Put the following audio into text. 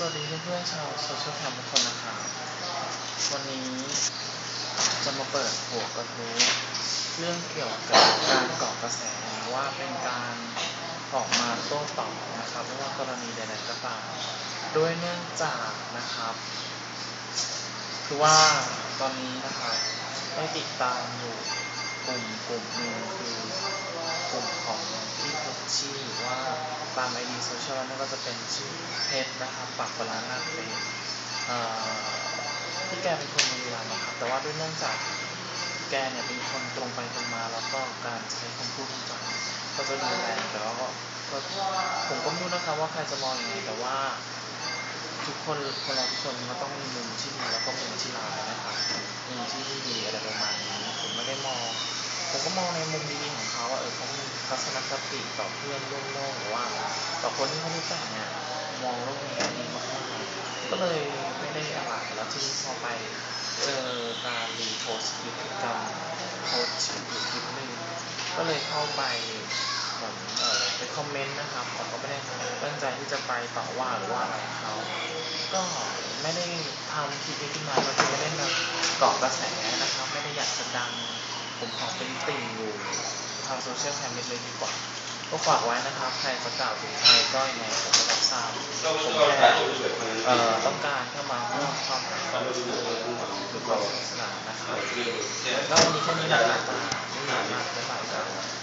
สวัสดีเพื่อนๆชาวโซเชียลแคมทุกคนนะครับวันนี้จะมาเปิดหัวกระทู้เรื่องเกี่ยวกับการกาะกระแสว่าเป็นการออกมาโต้ตอบนะครับไม่ว่ากรณีใดๆก็ตามด้วยเนื่องจากนะครับ คือว่าตอนนี้นะครับได้ติดตามอยู่กลุ่มกลุ่มหนึ่งคือ ตามไอดีโซเชียลนั่นก็จะเป็นชื่อเพชรนะครับปักปลาหน้าเป็นเอ่อที่แกเป็นคนบุรีรัมย์นะครับ แต่ว่าด้วยเนื่องจากแกเนี่ยเป็นคนตรงไปตรงมา แล้วก็การใช้คำพูดคำจาก็จะรุนแรงแต่ว่าก็ผมก็ไม่รู้นะครับว่าใครจะมองยังไงแต่ว่าทุกคนคนเราคนมันต้องมีมุมที่ดีแล้วก็มุมที่ร้ายนะครับมุมที่ดีอะไรประมาณนี้ผมไม่ได้มอง ผมก็มองในมุมดีๆของเขาว่าเออเขามีทัศนคติต่อเพื่อนร่วมโลกหรือว่า ต่อคนที่เขารู้จักเนี่ยมองโลกในแง่ดีมากๆก็เลยไม่ได้อะไรแล้วที่พอไปเจอการรีโพสต์คลิปกรรมโพสต์อยู่คลิปหนึ่งก็เลยเข้าไปเหมือนเออไปคอมเมนต์นะครับผมก็ไม่ได้ตั้งใจที่จะไปต่อว่าหรือว่าอะไรเขาก็ไม่ได้ทำคลิปนี้ขึ้นมาก็คือไม่ได้มาเกาะกระแสนะ ผมขอเป็นติ่งอยู่ทางโซเชียลแคมเปญเลยดีกว่า ก็ฝากไว้นะครับ ใครจะกล่าวถึงใครก็ยังไงผมไม่รับทราบผมแค่เอ่อต้องการเข้ามาเพื่อความหาความรู้หรือความสนุกสนานนะครับแล้ววันนี้แค่นี้นะครับไม่มีมากจะไปกัน